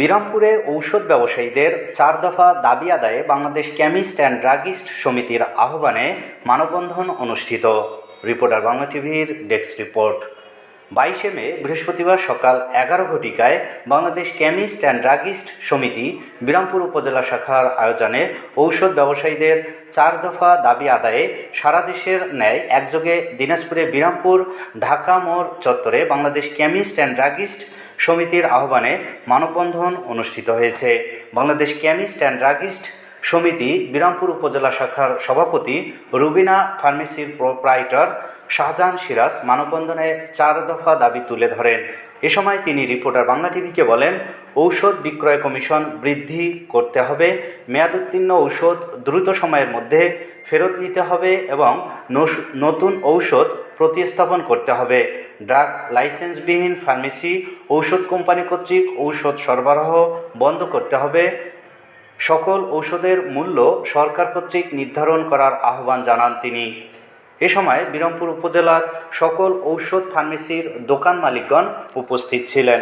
বিরামপুরে ঔষধ ব্যবসায়ীদের চার দফা দাবি আদায়ে বাংলাদেশ কেমিস্ট অ্যান্ড ড্রাগিস্ট সমিতির আহ্বানে মানববন্ধন অনুষ্ঠিত। রিপোর্টার বাংলা টিভির ডেস্ক রিপোর্ট। বাইশে মে, বৃহস্পতিবার সকাল এগারো ঘটিকায় বাংলাদেশ কেমিস্ট অ্যান্ড ড্রাগিস্ট সমিতি, বিরামপুর উপজেলা শাখার আয়োজনে ঔষধ ব্যবসায়ীদের চার দফা দাবি আদায়ে সারা দেশের ন্যায় একযোগে দিনাজপুরে বিরামপুর, ঢাকা মোড় চত্বরে বাংলাদেশ কেমিস্ট অ্যান্ড ড্রাগিস্ট সমিতির আহ্বানে মানববন্ধন অনুষ্ঠিত হয়েছে। বাংলাদেশ কেমিস্ট অ্যান্ড ড্রাগিস্ট সমিতি, বিরামপুর উপজেলা শাখার সভাপতি, রুবিনা ফার্মেসির প্রোপ্রাইটর শাহজাহান সিরাজ মানববন্ধনে চার দফা দাবি তুলে ধরেন। এ সময় তিনি রিপোর্টার বাংলা টিভিকে বলেন, ঔষধ বিক্রয় কমিশন বৃদ্ধি করতে হবে মেয়াদোত্তীর্ণ ঔষধ দ্রুত সময়ের মধ্যে ফেরত নিতে হবে এবং নতুন ঔষধ প্রতিস্থাপন করতে হবে। ড্রাগ লাইসেন্সবিহীন ফার্মেসি, ঔষধ কোম্পানি কর্তৃক ঔষধ সরবরাহ বন্ধ করতে হবে সকল ঔষধের মূল্য সরকার কর্তৃক নির্ধারণ করার আহ্বান জানান তিনি। এ সময় বিরামপুর উপজেলার সকল ঔষধ ফার্মেসির দোকান মালিকগণ উপস্থিত ছিলেন।